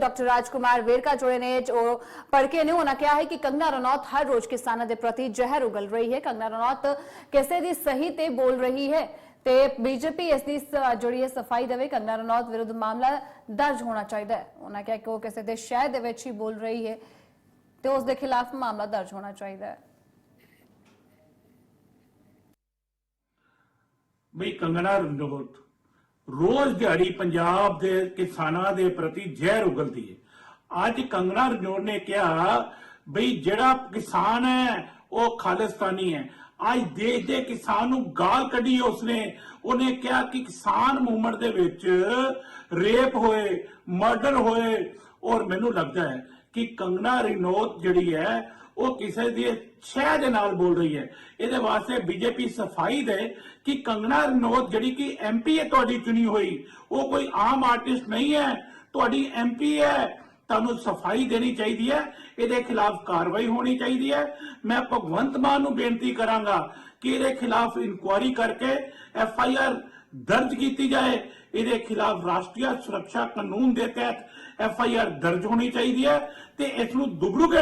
Doctor ਰਾਜਕੁਮਾਰ ਵੇਰਕਾ ਜੁੜੇ ਨੇ ਜੋ ਪੜਕੇ ਨੇ। ਉਹਨਾਂ ਕਿਹਾ ਹੈ ਕਿ ਕੰਗਨਾ ਰਣੌਤ ਹਰ ਰੋਜ਼ ਕਿਸਾਨਾਂ ਦੇ ਪ੍ਰਤੀ ਜ਼ਹਿਰ ਉਗਲ ਰਹੀ ਹੈ। ਕੰਗਨਾ ਰਣੌਤ ਕਿਸੇ ਦੀ ਸਹੀ ਤੇ ਬੋਲ ਰਹੀ ਹੈ ਤੇ ਬੀਜੇਪੀ ਇਸ ਦੀ ਸ- ਹੈ ਸਫ਼ਾਈ ਦੇਵੇ, ਕੰਗਨਾ ਰਣੌਤ ਵਿਰੁੱਧ ਮਾਮਲਾ ਦਰਜ ਹੋਣਾ ਚਾਹੀਦਾ ਹੈ। ਉਹਨਾਂ ਕਿਹਾ ਕਿ ਉਹ ਕਿਸੇ ਦੇ ਸ਼ਹਿਰ ਦੇ ਵਿੱਚ ਹੀ ਬੋਲ ਰਹੀ ਹੈ ਤੇ ਉਸ ਦੇ ਖਿਲਾਫ ਮਾਮਲਾ ਦਰਜ ਹੋਣਾ ਚਾਹੀਦਾ ਹੈ। ਬਈ ਕੰਗਣਾ ਰਣੌਤ ਰੋਜ਼ ਦਿਹਾੜੀ ਪੰਜਾਬ ਦੇ ਕਿਸਾਨਾਂ ਦੇ ਪ੍ਰਤੀ ਜ਼ਹਿਰ ਉਗਲਦੀ ਹੈ। ਅੱਜ ਕੰਗਣਾ ਰਣੌਤ ਨੇ ਕਿਹਾ ਬਈ ਜਿਹੜਾ ਕਿਸਾਨ ਹੈ, ਉਹ ਖਾਲਿਸਤਾਨੀ ਹੈ। ਅੱਜ ਦੇਸ਼ ਦੇ ਕਿਸਾਨ ਨੂੰ ਗਾਲ ਕੱਢੀ ਉਸਨੇ। ਉਹਨੇ ਕਿਹਾ ਕਿ ਕਿਸਾਨ ਮੂਵਮੈਂਟ ਦੇ ਵਿੱਚ ਰੇਪ ਹੋਏ, ਮਰਡਰ ਹੋਏ, ਔਰ ਮੈਨੂੰ ਲੱਗਦਾ ਹੈ ਕਿ ਕੰਗਣਾ ਰਣੌਤ ਜਿਹੜੀ ਹੈ ਉਹ ਕਿਸੇ ਦੀ ਸ਼ਹਿ ਦੇ ਨਾਲ ਬੋਲ ਰਹੀ ਹੈ। ਇਹਦੇ ਵਾਸਤੇ ਬੀਜੇਪੀ ਸਫ਼ਾਈ ਦੇ ਕਿ ਕੰਗਣਾ ਰਣੌਤ ਜਿਹੜੀ ਕਿ ਐਮਪੀ ਹੈ ਤੁਹਾਡੀ ਚੁਣੀ ਹੋਈ, ਉਹ ਕੋਈ ਆਮ ਆਰਟਿਸਟ ਨਹੀਂ ਹੈ। ਤੁਹਾਡੀ ਐਮਪੀ ਹੈ, ਤੁਹਾਨੂੰ ਸਫ਼ਾਈ ਦੇਣੀ ਚਾਹੀਦੀ ਹੈ। ਇਹਦੇ ਖਿਲਾਫ ਕਾਰਵਾਈ ਹੋਣੀ ਚਾਹੀਦੀ ਹੈ। ਮੈਂ ਭਗਵੰਤ ਮਾਨ ਨੂੰ ਬੇਨਤੀ ਕਰਾਂਗਾ ਕਿ ਇਹਦੇ ਖਿਲਾਫ ਇਨਕੁਆਇਰੀ ਕਰਕੇ ਐਫ ਆਈ ਆਰ ਦਰਜ ਕੀਤੀ ਜਾਏ। ਇਹਦੇ ਖਿਲਾਫ ਰਾਸ਼ਟਰੀ ਸੁਰੱਖਿਆ ਕਾਨੂੰਨ ਦੇ ਤਹਿਤ ਐਫ ਆਈ ਆਰ ਦਰਜ ਹੋਣੀ ਚਾਹੀਦੀ ਹੈ ਤੇ ਇਸ ਨੂੰ ਡੁਪਲੀਕੇਟ